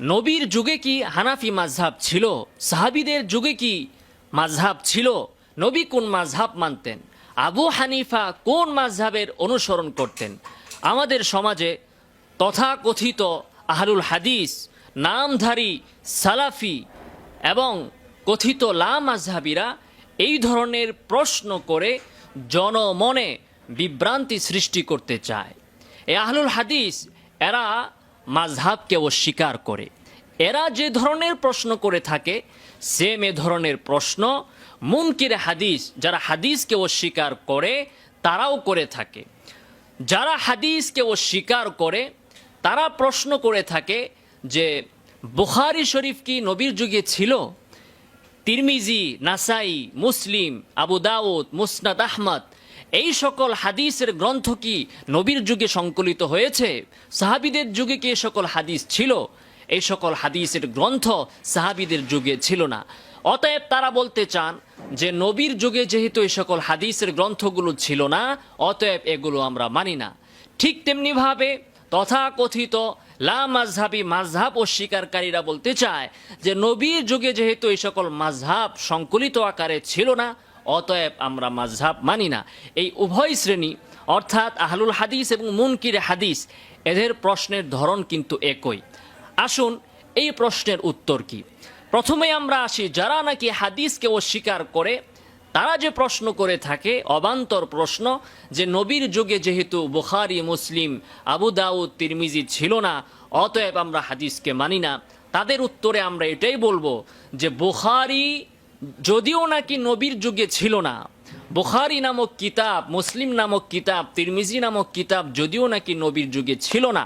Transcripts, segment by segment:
নবীর যুগে কি হানাফি মাঝহাব ছিল? সাহাবিদের যুগে কি মাঝহাব ছিল? নবী কোন মাঝহাব মানতেন? আবু হানিফা কোন মাঝহাবের অনুসরণ করতেন? আমাদের সমাজে তথাকথিত আহলুল হাদিস, নামধারী সালাফি এবং কথিত লা মাঝহাবিরা এই ধরনের প্রশ্ন করে জনমনে বিভ্রান্তি সৃষ্টি করতে চায়। এ আহলুল হাদিস, এরা মাঝহাবকে অস্বীকার করে। এরা যে ধরনের প্রশ্ন করে থাকে সেম এ ধরনের প্রশ্ন, মুনকিরে হাদিস, যারা হাদিসকে অস্বীকার করে, তারাও করে থাকে। যারা হাদিসকে অস্বীকার করে, তারা প্রশ্ন করে থাকে যে, বুখারি শরীফ কি নবীর যুগে ছিল? তিরমিজি, নাসাই, মুসলিম, আবু দাউদ, মুসনাদ আহমদ এই সকল হাদিসের গ্রন্থ কি নবীর যুগে সংকলিত হয়েছে? সাহাবিদের যুগে কি সকল হাদিস ছিল? এই সকল হাদিসের গ্রন্থ সাহাবিদের যুগে ছিল না। অতএব তারা বলতে চান যে নবীর যুগে যেহেতু এই সকল হাদিসের গ্রন্থগুলো ছিল না, অতএব এগুলো আমরা মানি না। ঠিক তেমনিভাবে তথাকথিত লা মাঝহাবি মাঝহাব অস্বীকারীরা বলতে চায় যে নবীর যুগে যেহেতু এই সকল মাঝহাব সংকলিত আকারে ছিল না অতএব আমরা মাঝহাব মানি না। এই উভয় শ্রেণি, অর্থাৎ আহলুল হাদিস এবং মুনকির হাদিস, এদের প্রশ্নের ধরন কিন্তু একই। আসুন এই প্রশ্নের উত্তর কি? প্রথমে আমরা আসি, যারা নাকি হাদিসকে অস্বীকার করে, তারা যে প্রশ্ন করে থাকে, অবান্তর প্রশ্ন যে নবীর যুগে যেহেতু বুখারি, মুসলিম, আবু দাউদ, তিরমিজি ছিল না, অতএব আমরা হাদিসকে মানি না। তাদের উত্তরে আমরা এটাই বলব যে বুখারি যদিও নাকি নবীর যুগে ছিল না, বুখারি নামক কিতাব, মুসলিম নামক কিতাব, তিরমিজি নামক কিতাব যদিও নাকি নবীর যুগে ছিল না,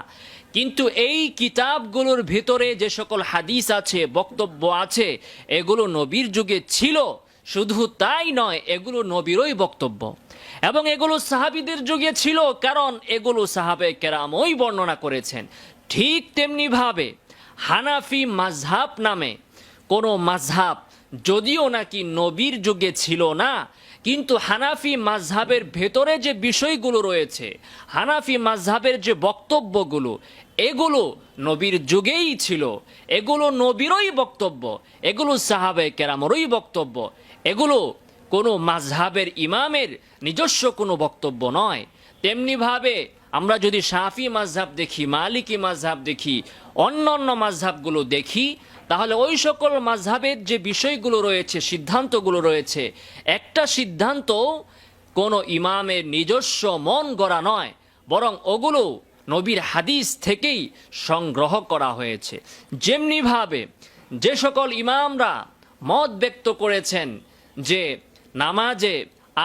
কিন্তু এই কিতাবগুলোর ভেতরে যে সকল হাদিস আছে, বক্তব্য আছে, এগুলো নবীর যুগে ছিল, শুধু তাই নয়, এগুলো নবীরই বক্তব্য। এবং এগুলো সাহাবিদের যুগে ছিল, কারণ এগুলো সাহাবে কেরামই বর্ণনা করেছেন। ঠিক তেমনিভাবে হানাফি মাঝহাব নামে কোনো মাঝহাব যদিও নাকি নবীর যুগে ছিল না, কিন্তু হানাফি মাঝহাবের ভেতরে যে বিষয়গুলো রয়েছে, হানাফি মাঝহাবের যে বক্তব্যগুলো, এগুলো নবীর যুগেই ছিল। এগুলো নবীরই বক্তব্য, এগুলো সাহাবে কেরামরই বক্তব্য। এগুলো কোনো মাঝহাবের ইমামের নিজস্ব কোনো বক্তব্য নয়। তেমনিভাবে আমরা যদি সাফি মাঝহাব দেখি, মালিকি মাঝহাব দেখি অন্য অন্য মাঝহাবগুলো দেখি তাহলে ওই সকল মাঝহাবের যে বিষয়গুলো রয়েছে, সিদ্ধান্তগুলো রয়েছে, একটা সিদ্ধান্ত কোনো ইমামের নিজস্ব মন গড়া নয়, বরং ওগুলো নবীর হাদিস থেকেই সংগ্রহ করা হয়েছে। যেমনিভাবে যে সকল ইমামরা মত ব্যক্ত করেছেন যে নামাজে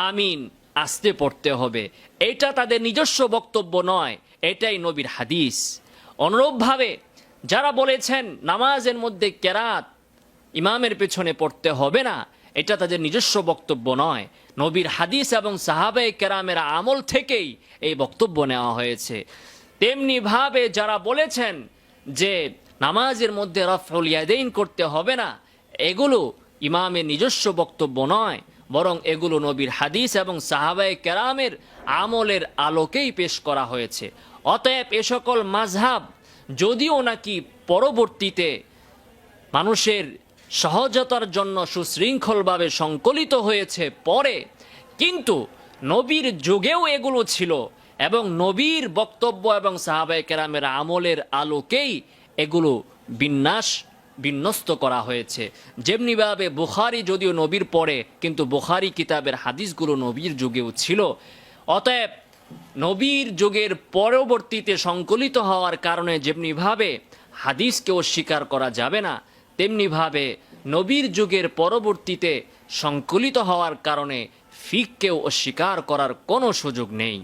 আমিন আসতে পড়তে হবে, এটা তাদের নিজস্ব বক্তব্য নয়, এটাই নবীর হাদিস। অনুরূপভাবে যারা বলেছেন নামাজের মধ্যে কেরাত ইমামের পেছনে পড়তে হবে না, এটা তাদের নিজস্ব বক্তব্য নয়। নবীর হাদিস এবং সাহাবে কেরামের আমল থেকেই এই বক্তব্য নেওয়া হয়েছে। তেমনিভাবে যারা বলেছেন যে নামাজের মধ্যে রফউল ইয়াদাইন করতে হবে না, এগুলো ইমামের নিজস্ব বক্তব্য নয়, বরং এগুলো নবীর হাদিস এবং সাহাবায়ে কেরামের আমলের আলোকেই পেশ করা হয়েছে। অতএব এ সকল মাঝহাব যদিও নাকি পরবর্তীতে মানুষের সহজতার জন্য সুশৃঙ্খলভাবে সংকলিত হয়েছে পরে, কিন্তু নবীর যুগেও এগুলো ছিল এবং নবীর বক্তব্য এবং সাহাবায়ে কেরামের আমলের আলোকেই এগুলো বিন্যাস, বিন্যস্ত করা হয়েছে। যেমনিভাবে বুখারি যদিও নবীর পরে, কিন্তু বুখারি কিতাবের হাদিসগুলো নবীর যুগেও ছিল। অতএব নবীর যুগের পরবর্তীতে সংকলিত হওয়ার কারণে যেমনিভাবে হাদিসকে অস্বীকার করা যাবে না, তেমনিভাবে নবীর যুগের পরবর্তীতে সংকলিত হওয়ার কারণে ফিককেও অস্বীকার করার কোনো সুযোগ নেই।